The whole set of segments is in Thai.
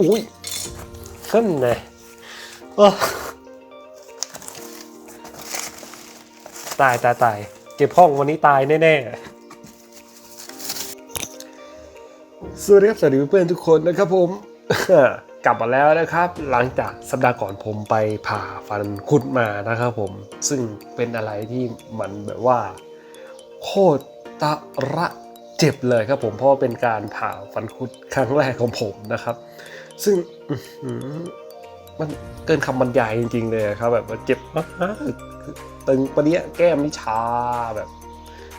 อุ้ยขึ้นเลยตายตายตายเก็บห้องวันนี้ตายแน่ๆสวัสดีครับสวัสดีเพื่อนทุกคนนะครับผม กลับมาแล้วนะครับ หลังจากสัปดาห์ก่อนผมไปผ่าฟันคุดมานะครับผม ซึ่งเป็นอะไรที่มันแบบว่า โคตรตะระเจ็บเลยครับผมเพราะเป็นการผ่าฟันคุดครั้งแรกของผมนะครับ ซึ่งมันเกินคำบรรยายจริงๆเลยครับแบบเจ็บมากๆตึงปะเนี้ยแก้มนี่ชาแบบ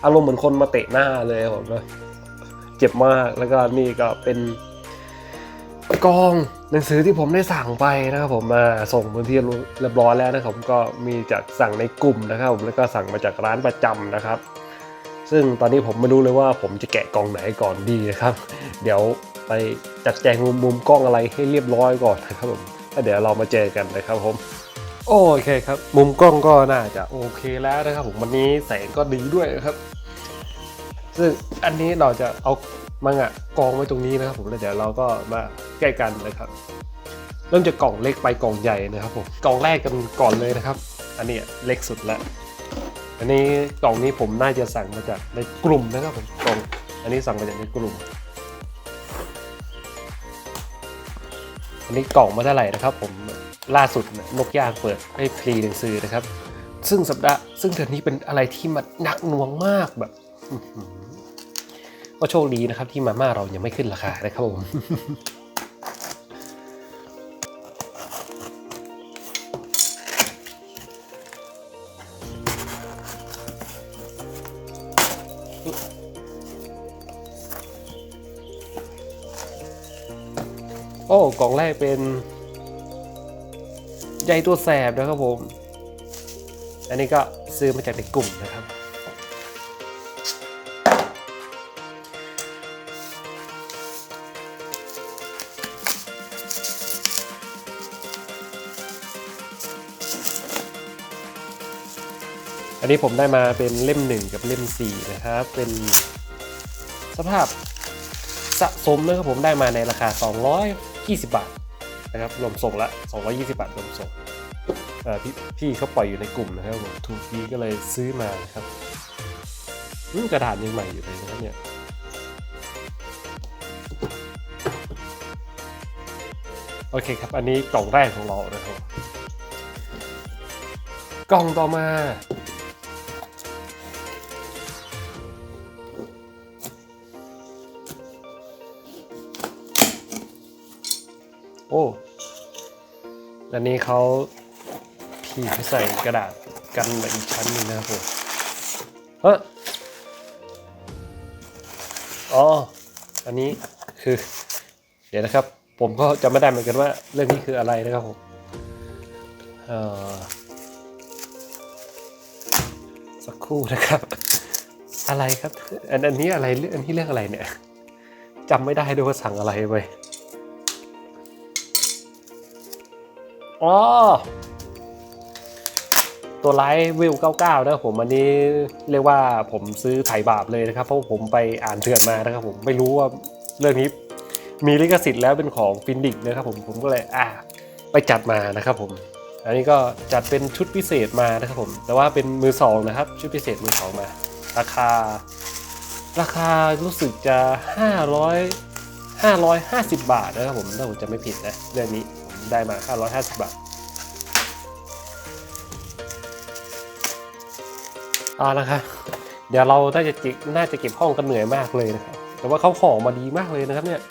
อารมณ์เหมือนคนมาเตะหน้าเลยผมว่าเจ็บมากแล้วก็นี่ก็เป็นกองหนังสือที่ผมได้สั่งไปนะครับผมมาส่งพื้นที่เรียบร้อยแล้วนะครับผมก็มีจากสั่งในกลุ่มนะครับผมแล้วก็สั่งมาจากร้านประจำนะครับ ซึ่งตอนนี้ผมไม่รู้เลยว่าผมจะแกะกองไหนก่อนดีนะครับ เดี๋ยว ไปจัดแจงมุมมุมกล้องอะไรให้เรียบร้อยก่อนนะครับผมแล้วเดี๋ยวเรามาเจอกันนะครับผมโอเคครับ มุมกล้องก็น่าจะโอเคแล้วนะครับผมวันนี้แสงก็ดีด้วยครับ ซึ่งอันนี้เราจะเอามังอะกองไว้ตรงนี้นะครับผมแล้วเดี๋ยวเราก็มาใกล้กันนะครับ เริ่มจากกล่องเล็กไปกล่องใหญ่นะครับผมกล่องแรกกันก่อนเลยนะครับ อันนี้เล็กสุดแล้วอันนี้กล่องนี้ผมน่าจะสั่งมาจากในกลุ่มนะครับผมกล่องอันนี้สั่งมาจากในกลุ่ม นี้กล่องมาเท่าไหร่นะครับ ผมล่าสุดนกย่างเปิดให้ฟรีหนังสือนะครับ ซึ่งสัปดาห์ซึ่งเดือนนี้เป็นอะไรที่มันหนักหน่วงมากแบบก็โชคดีนะครับที่มาม่าเรายังไม่ขึ้นราคานะครับผม อ้กล่องแรกเป็นใยตัวแสบนะครับผม อันนี้ก็ซื้อมาจากในกลุ่มนะครับ อันนี้ผมได้มาเป็นเล่มหนึ่งกับเล่มสี่นะครับ เป็นสภาพสะสมนะครับผมได้มาในราคา 220 บาทนะครับรวมส่งละ 220 บาทรวมส่งพี่พี่เขาปล่อยอยู่ในกลุ่มนะครับผมถูกดีก็เลยซื้อมานะครับกระดาษยังใหม่อยู่เลยนะครับเนี่ยโอเคครับ อันนี้กล่องแรกของเรานะครับ กล่องต่อมา โอ้อันนี้เขาพี่เขาใส่กระดาษกันมาอีกชั้นหนึ่งนะครับผมเฮ้ยอ๋อ อันนี้คือ เดี๋ยวนะครับ ผมก็จำไม่ได้เหมือนกันว่า เรื่องนี้คืออะไรนะครับผมเออสักครู่นะครับ อะไรครับ อันอันนี้อะไรองอันนี้เรื่องอะไรเนี่ยจำไม่ได้ด้วยว่าสั่งอะไรไป อ๋อ ตัวไลท์วิว99นะผมอันนี้เรียกว่าผมซื้อไถ่บาปเลยนะครับ เพราะผมไปอ่านเถื่อนมานะครับผมไม่รู้ว่าเรื่องนี้มีลิขสิทธิ์แล้วเป็นของฟินดิกนะครับผมผมก็เลยอ่าไปจัดมานะครับผม อันนี้ก็จัดเป็นชุดพิเศษมานะครับผม แต่ว่าเป็นมือสองนะครับ ชุดพิเศษมือสองมา ราคา ราคารู้สึกจะ 500 550 บาทนะครับผมถ้าผมจะไม่ผิดนะเรื่องนี้ ได้มา 550 บาทเอาละครับเดี๋ยวเราน่าจะเก็บน่าจะเก็บห้องกันเหนื่อยมากเลยนะครับแต่ว่าเขาของมาดีมากเลยนะครับเนี่ย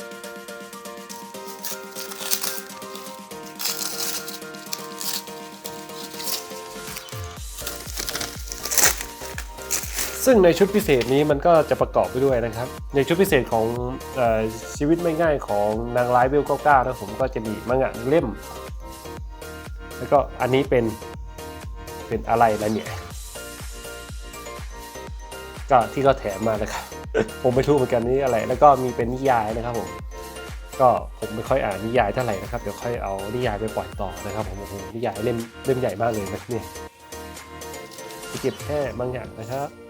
ซึ่งในชุดพิเศษนี้มันก็จะประกอบไปด้วยนะครับ ในชุดพิเศษของอชีวิตไม่ง่ายของนางร้ายเวล99นะผมก็จะมีมังงะหนึ่งเล่ม แล้วก็อันนี้เป็นเป็นอะไรแล้วเนี่ยก็ที่เขาแถมมานะครับ ผมไม่รู้เหมือนกันนี่อะไร แล้วก็มีเป็นนิยายนะครับผมก็ผมไม่ค่อยอ่านนิยายเท่าไหร่นะครับเดี๋ยวค่อยเอานิยายไปปล่อยต่อนะครับผมโอ้โหนิยายเล่มเล่มใหญ่มากเลยนะเนี่ยเก็บแค่บางอย่างนะครับ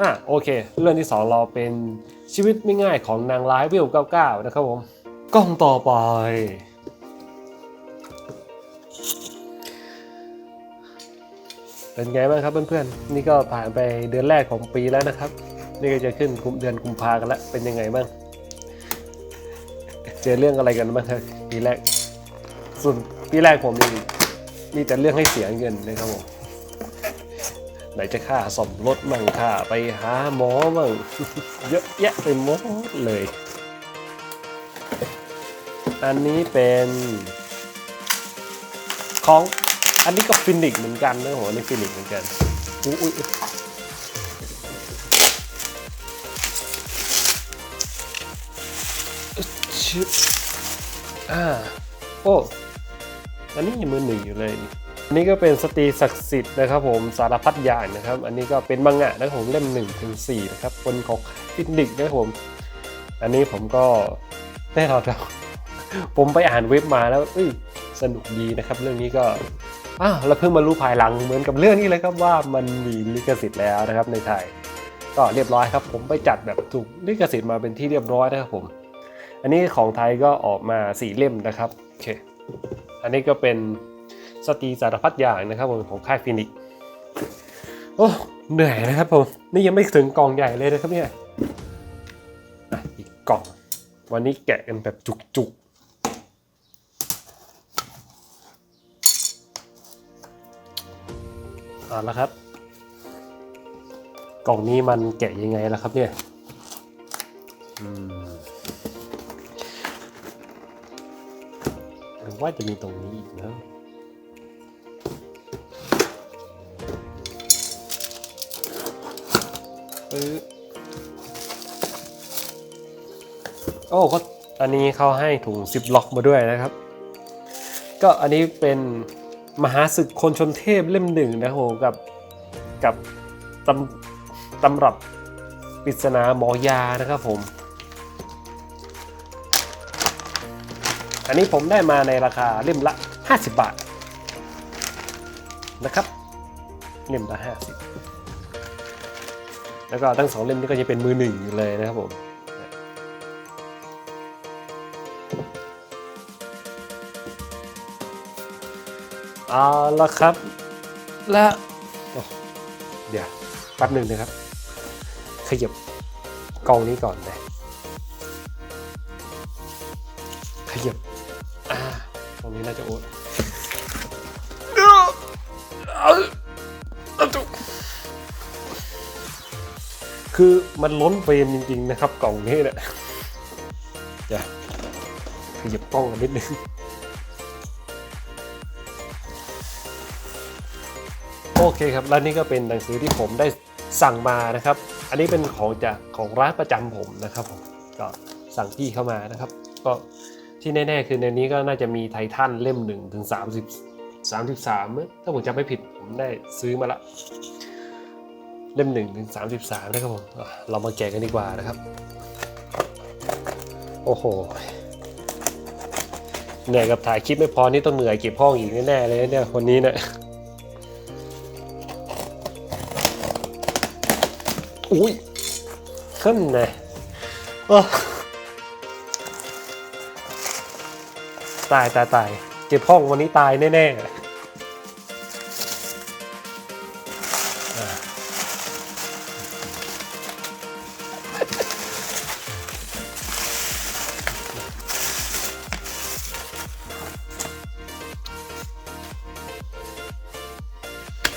อะโอเค เรื่องที่ 2 เราเป็นชีวิตไม่ง่ายของนางร้ายวิว99 นะครับผมกล้องต่อไป เป็นไงบ้างครับเพื่อนๆ นี่ก็ผ่านไปเดือนแรกของปีแล้วนะครับ นี่ก็จะขึ้นเดือนกุมภากันแล้ว เป็นยังไงบ้าง เจอเรื่องอะไรกันบ้างครับปีแรกส่วนปีแรกผมนี่มีแต่เรื่องให้เสียเงินนะครับผม ไหนจะค่าซ่อมรถมั่งค่าไปหาหมอมั่งเยอะแยะไปหมดเลย อันนี้เป็นของอันนี้ก็ฟินิกเหมือนกันนะโหนี่ฟินิกเหมือนกันอุ๊ยอุ๊ยอุ๊ยชึบอ่าโอ้อันนี้ยังมือหนึ่งอยู่เลยนี่ อันนี้ก็เป็นสตรีศักดิ์สิทธิ์นะครับผมสารพัดอย่างนะครับ อันนี้ก็เป็นมังงะนะครับผมเล่มหนึ่งถึงสี่นะครับคนของฟินิกนะครับผม อันนี้ผมก็แน่นอนครับผมไปอ่านเว็บมาแล้วเอ้ยสนุกดีนะครับ เรื่องนี้ก็อ้าวเราเพิ่งมารู้ภายหลังเหมือนกับเรื่องนี้เลยครับว่ามันมีลิขสิทธิ์แล้วนะครับในไทย ก็เรียบร้อยครับ ผมไปจัดแบบถูกลิขสิทธิ์มาเป็นที่เรียบร้อยนะครับผม อันนี้ของไทยก็ออกมาสี่เล่มนะครับโอเคอันนี้ก็เป็น สตรีสารพัดอย่างนะครับผมของค่ายฟินิกโอ้เหนื่อยนะครับผมนี่ยังไม่ถึงกล่องใหญ่เลยนะครับเนี่ยอีกกล่อง วันนี้แกะกันแบบจุกๆเอาละครับ กล่องนี้มันแกะยังไงล่ะครับเนี่ยอืมหรือว่าจะมีตรงนี้อีกนะ ปึ๊บโอ้ก็อันนี้เขาให้ถุงซิปล็อกมาด้วยนะครับ ก็อันนี้เป็นมหาศึกคนชนเทพเล่มหนึ่งนะครับผมกับกับตำตำรับปริศนาหมอยานะครับผม อันนี้ผมได้มาในราคาเล่มละ 50 บาทนะครับ เล่มละ 50 แล้วก็ทั้งสองเล่มนี้ก็จะเป็นมือหนึ่งอยู่เลยนะครับผมเอาละครับ และโอ้เดี๋ยวแป๊บหนึ่งนะครับ ขยับกองนี้ก่อนนะขยับอ่าตรงนี้น่าจะโอ๊ต คือมันล้นเฟรมจริง ๆ นะครับ กล่องนี้เนี่ยเดี๋ยวขยับกล้องกันนิดนึงโอเคครับและนี่ก็เป็นหนังสือที่ผมได้สั่งมานะครับ อันนี้เป็นของจากของร้านประจำผมนะครับผมก็สั่งพี่เข้ามานะครับ ก็ที่แน่ๆคือในนี้ก็น่าจะมีไททันเล่ม1ถึง30 33มั้งถ้าผมจำไม่ผิดผมได้ซื้อมาละ เล่ม1ถึง33 นะครับผม เรามาแกะกันดีกว่านะครับ โอ้โห เหนื่อยกับถ่ายคลิปไม่พอ นี่ต้องเหนื่อยเก็บห้องอีกแน่ๆเลยเนี่ยคนนี้เนี่ยอุ้ยขึ้นเลยตายตายตายเก็บห้องวันนี้ตายแน่ๆ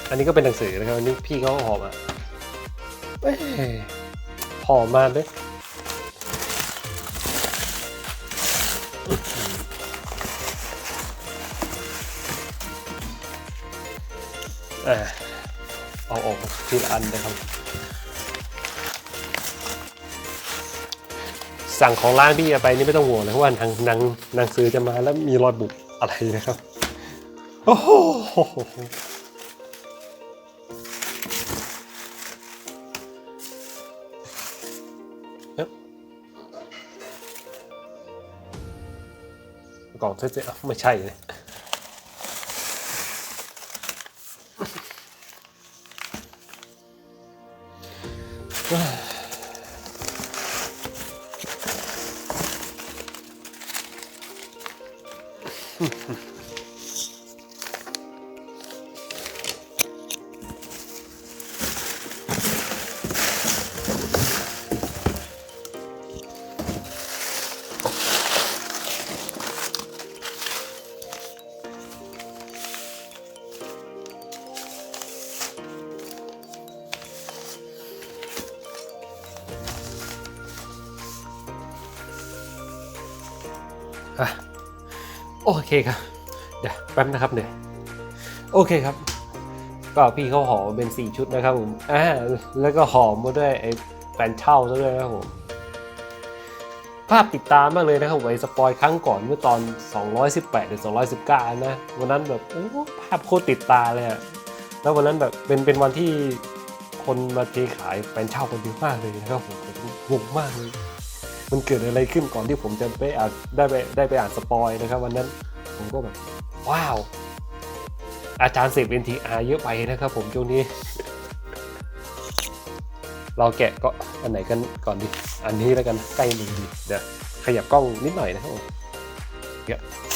อันนี้ก็เป็นหนังสือนะครับอันนี้พี่เขาหอบอะหอมมากเลยเอาออกทีละอันเลยครับ สั่งของร้านพี่ไปนี่ไม่ต้องห่วงเลยเพราะว่าทางหนางหนางซื้อจะมาแล้วมีรอยบุกอะไรนะครับ โอ้โห่องเจ๊ไม่ใช่เลย嗯嗯。 เคครับเดี๋ยวแป๊บนะครับเนี่ยโอเคครับ ก็พี่เขาห่อมเป็นสี่ชุดนะครับผมอ่าแล้วก็ห่อมาด้วยไอ้แฟนเช่าซะด้วยนะครับผม ภาพติดตามมากเลยนะครับไว้สปอยครั้งก่อนเมื่อตอน 218 หรือ 219 นะ วันนั้นแบบโอ้ภาพโคตรติดตาเลยอะแล้ววันนั้นแบบเป็นเป็นวันที่คนมาเทขายแฟนเช่าคนเยอะมากเลยนะครับผมงงมากเลย มันเกิดอะไรขึ้นก่อนที่ผมจะไปอ่านได้ไปได้ไปอ่านสปอยนะครับวันนั้น ผมก็แบบว้าว อาจารย์เสพ NTR เยอะไปนะครับผมช่วงนี้ เราแกะก็อันไหนกันก่อนดี อันนี้แล้วกันใกล้มือดีเดี๋ยวขยับกล้องนิดหน่อยนะครับผมเดี๋ยอ่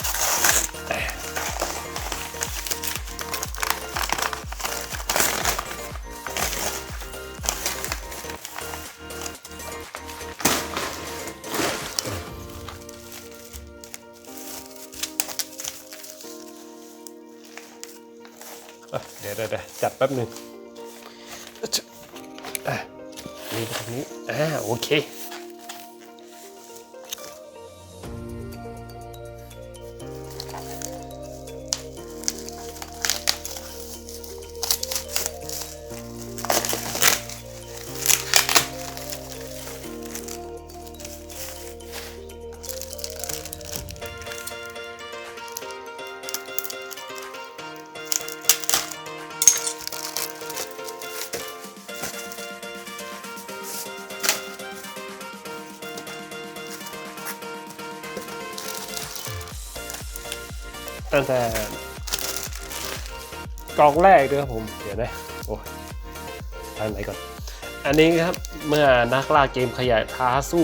ป๊บหนึ่งอ่ะนี่ไปทางนี้ อ่า โอเค ตั้งแต่กองแรกด้วยครับผม เดี๋ยวนะโอ้ยทางไหนก่อน อันนี้ครับเมื่อนักล่าเกมขยายท้าสู้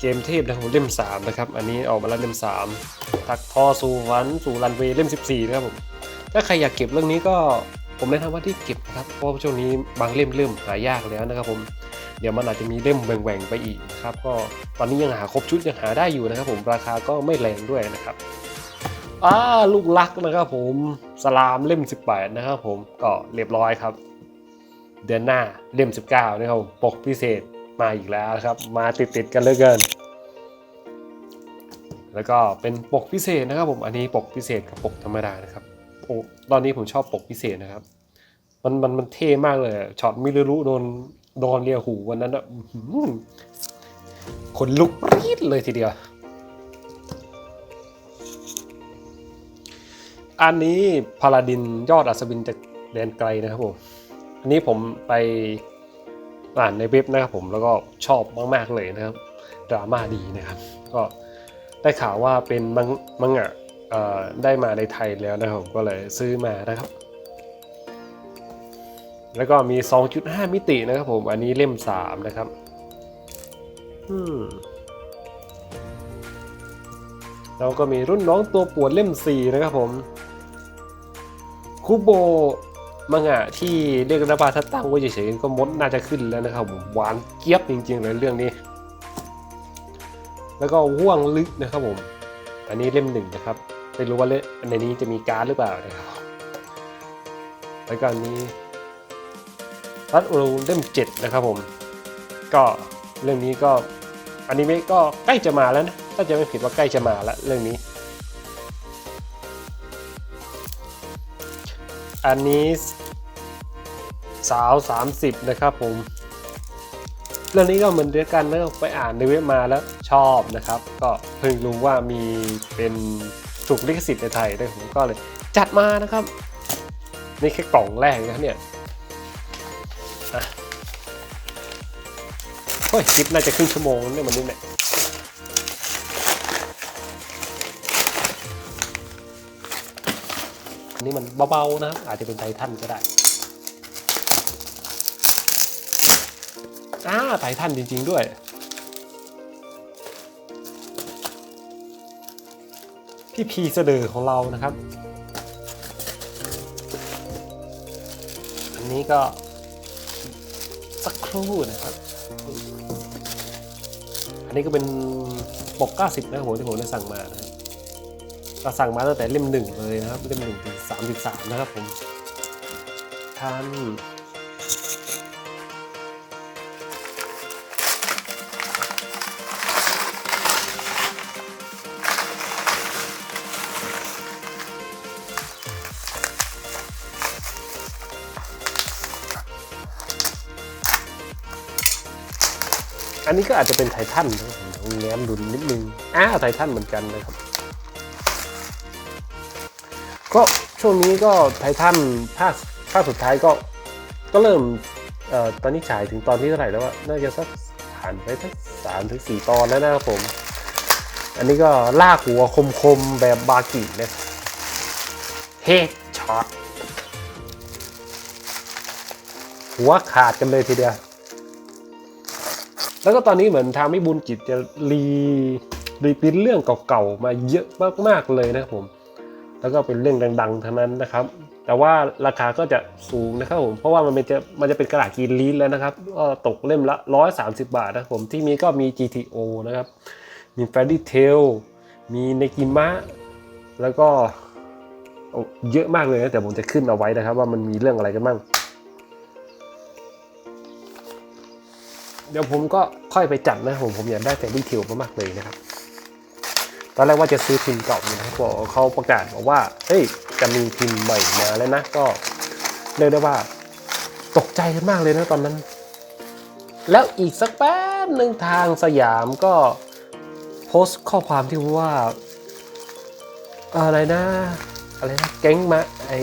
เกมเทพนะครับผมเล่ม 3 นะครับ อันนี้ออกมาแล้วเล่ม 3 ทักทอสู่วันสู่รันเวย์เล่ม 14 นะครับผม ถ้าใครอยากเก็บเรื่องนี้ก็ผมแนะนำว่าที่เก็บนะครับ เพราะช่วงนี้บางเล่มเริ่มหายากแล้วนะครับผม เดี๋ยวมันอาจจะมีเล่มแหว่งๆไปอีกนะครับ ก็ตอนนี้ยังหาครบชุดยังหาได้อยู่นะครับผม ราคาก็ไม่แรงด้วยนะครับ อ่าลูกรักนะครับผมสลามเล่ม 18 นะครับผมก็เรียบร้อยครับ เดือนหน้าเล่ม 19นะครับปกพิเศษมาอีกแล้วครับ มาติดๆกันเหลยเกิน แล้วก็เป็นปกพิเศษนะครับผมอันนี้ปกพิเศษกับปกธรรมดานะครับโอ้ตอนนี้ผมชอบปกพิเศษนะครับ มันมันมันเท่มากเลยช็อตมิรุรุโดนโดนเลียหูวันนั้นอะขนลุกปรี๊ดเลยทีเดียว อันนี้พาลาดินยอดอัศวินจากแดนไกลนะครับผมอันนี้ผมไปอ่านในเว็บนะครับผมแล้วก็ชอบมาก ๆ เลยนะครับดราม่าดีนะครับ ก็ได้ข่าวว่าเป็นมังมังงะเอ่อได้มาในไทยแล้วนะครับผมก็เลยซื้อมานะครับ แล้วก็มี 2.5 มิตินะครับผมอันนี้เล่ม 3 นะครับอืมแล้วก็มีรุ่นน้องตัวปวดเล่ม 4 นะครับผม คุโบมังงะที่เรียกนภาถ้าตั้งไว้เฉยๆก็มดน่าจะขึ้นแล้วนะครับผมหวานเจี๊ยบจริงๆเลยเรื่องนี้ แล้วก็ว่วงลึกนะครับผม อันนี้เล่มหนึ่งนะครับไม่รู้ว่าเล่มในนี้จะมีการ์ดหรือเปล่านะครับแล้วก็อันนี้รัดอูเล่มเจ็ดนะครับผม ก็เรื่องนี้ก็อนิเมะก็ใกล้จะมาแล้วนะถ้าจะไม่ผิดว่าใกล้จะมาแล้วเรื่องนี้ อันนี้สาว 30 นะครับผม เรื่องนี้ก็เหมือนเดียวกันนะไปอ่านในเว็บมาแล้วชอบนะครับ ก็เพิ่งรู้ว่ามีเป็นถูกลิขสิทธิ์ในไทยด้วยผมก็เลย จัดมานะครับ นี่แค่กล่องแรกนะเนี่ยเฮ้ยคลิปน่าจะครึ่งชั่วโมงเนี่ยมันนี่เนี่ย นนี้มันเบาๆนะครับอาจจะเป็นไททันก็ได้อ่าไททันจริง ๆ ด้วย พี่พีเสดอของเรานะครับ อันนี้ก็สักครู่นะครับ อันนี้ก็เป็นปก 90 นะผมที่ผมได้สั่งมานะ ครับก็สั่งมาตั้งแต่เล่มหนึ่งเลยนะครับ เล่มหนึ่งถึงสามสิบสามนะครับผมท่านอันนี้ก็อาจจะเป็นไททันนะครับผมแง้มดุนนิดนึงอ้าไททันเหมือนกันนะครับ ก็ช่วงนี้ก็ไททันภาคภาคสุดท้ายก็ก็เริ่มเอ่อตอนนี้ฉายถึงตอนที่เท่าไหร่แล้วว่าน่าจะสักผ่านไปสักสามถึงสี่ตอนแล้วนะครับผม อันนี้ก็ลากหัวคมๆแบบบากินะเฮดช็อตหัวขาดกันเลยทีเดียว แล้วก็ตอนนี้เหมือนทางมิบุญกิจจะรีรีพินเรื่องเก่าๆมาเยอะมากๆเลยนะครับผม แล้วก็เป็นเรื่องดังๆทั้งนั้นนะครับ แต่ว่าราคาก็จะสูงนะครับผมเพราะว่ามันจะมันจะเป็นกระดาษกรีนลีนแล้วนะครับก็ตกเล่มละ 130 บาทนะผมที่มีก็มี GTO นะครับ มี Fairy Tail มีเนกิมะแล้วก็เยอะมากเลยนะแต่ผมจะขึ้นเอาไว้นะครับ ว่ามันมีเรื่องอะไรกันบ้างเดี๋ยวผมก็ค่อยไปจัดนะผมผมอยากได้ Fairy Tail มากๆเลยนะครับ ตอนแรกว่าจะซื้อพิมพ์เก่าอยู่นะครับเขาประกาศบอกว่า เฮ้ย จะมีพิมพ์ใหม่มาแล้วนะ ก็เรียกได้ว่า ตกใจกันมากเลยนะตอนนั้น แล้วอีกสักแป๊บหนึ่งทางสยามก็โพสต์ข้อความที่ว่า อะไรนะ อะไรนะ แก๊งมาไอ้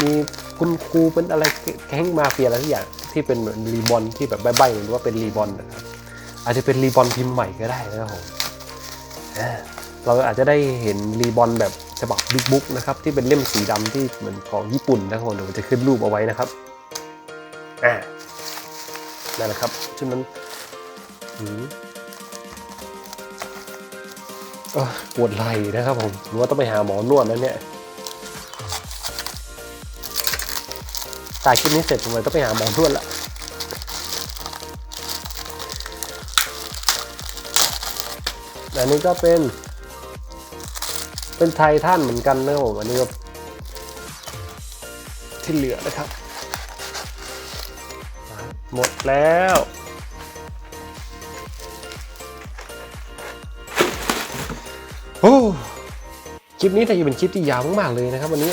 มีคุณครูเป็นอะไรแก๊งมาเฟียอะไรทุกอย่างที่เป็นเหมือนรีบอนที่แบบใบ้ๆหรือว่าเป็นรีบอนนะครับ อาจจะเป็นรีบอนพิมพ์ใหม่ก็ได้นะครับผม เราอาจจะได้เห็นรีบอนแบบฉบับบิ๊กบุ๊กนะครับที่เป็นเล่มสีดำที่เหมือนของญี่ปุ่นนะครับผมเดี๋ยวจะขึ้นรูปเอาไว้นะครับอ่านั่นแหละครับชุดนั้นหืออปวดไหล่นะครับผมรือว่าต้องไปหาหมอนวดแล้วเนี่ยถ่ายคลิปนี้เสร็จผมเลยต้องไปหาหมอนวดละอันนี้ก็เป็น เป็นไททันเหมือนกันนะครับผมอันนี้ก็ที่เหลือนะครับ หมดแล้วโอ้คลิปนี้แต่จะเป็นคลิปที่ยาวมากๆเลยนะครับวันนี้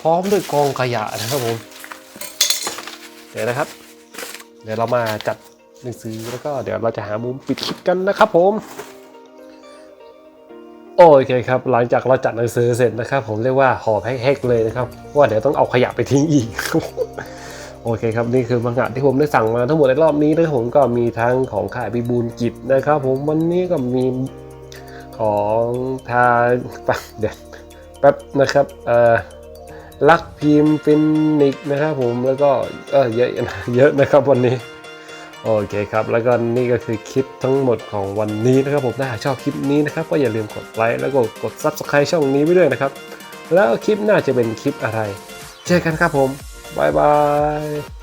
พร้อมด้วยกองขยะนะครับผมเดี๋ยวนะครับ เดี๋ยวเรามาจัดหนังสือแล้วก็เดี๋ยวเราจะหามุมปิดคลิปกันนะครับผม โอเคครับหลังจากเราจัดหนังสือเสร็จนะครับ ผมเรียกว่าห่อแพ็คๆเลยนะครับว่าเดี๋ยวต้องเอาขยะไปทิ้งอีก โอเคครับนี่คือมังงะที่ผมได้สั่งมาทั้งหมดในรอบนี้นะครับผมก็มีทั้งของข่ายบิบูลกิจนะครับ ผมวันนี้ก็มีของทางแป๊บเดี๋ยวแป๊บนะครับเอ่อลักพิมพ์ฟินิกนะครับผมแล้วก็เออเยอะนะเยอะนะครับวันนี้ โอเคครับ แล้วก็นี่ก็คือคลิปทั้งหมดของวันนี้นะครับผมถ้าหากชอบคลิปนี้นะครับ ก็อย่าลืมกดไลค์แล้วก็กด Subscribe ช่องนี้ไว้ด้วยนะครับ แล้วคลิปหน้าจะเป็นคลิปอะไร เจอกันครับผมบายบาย